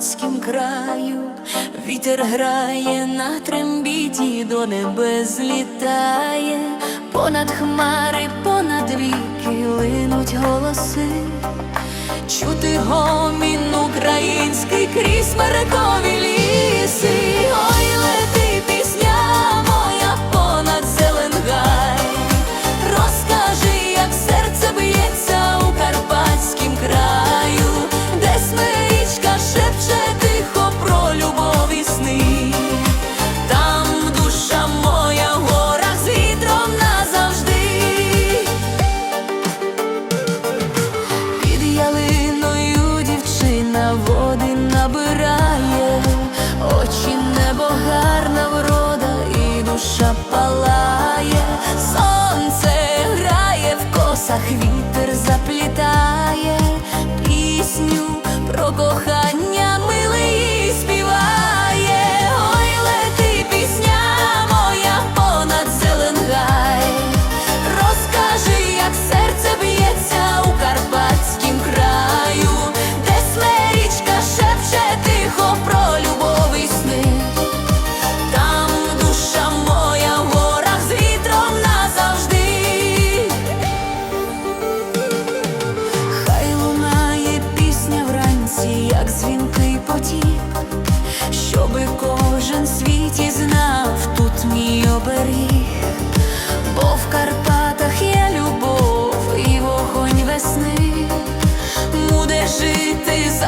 козацькім краю, вітер грає на трембіті, до небес літає, понад хмари, понад віки линуть голоси, чути гомін український крізь мерекові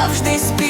завжди спів.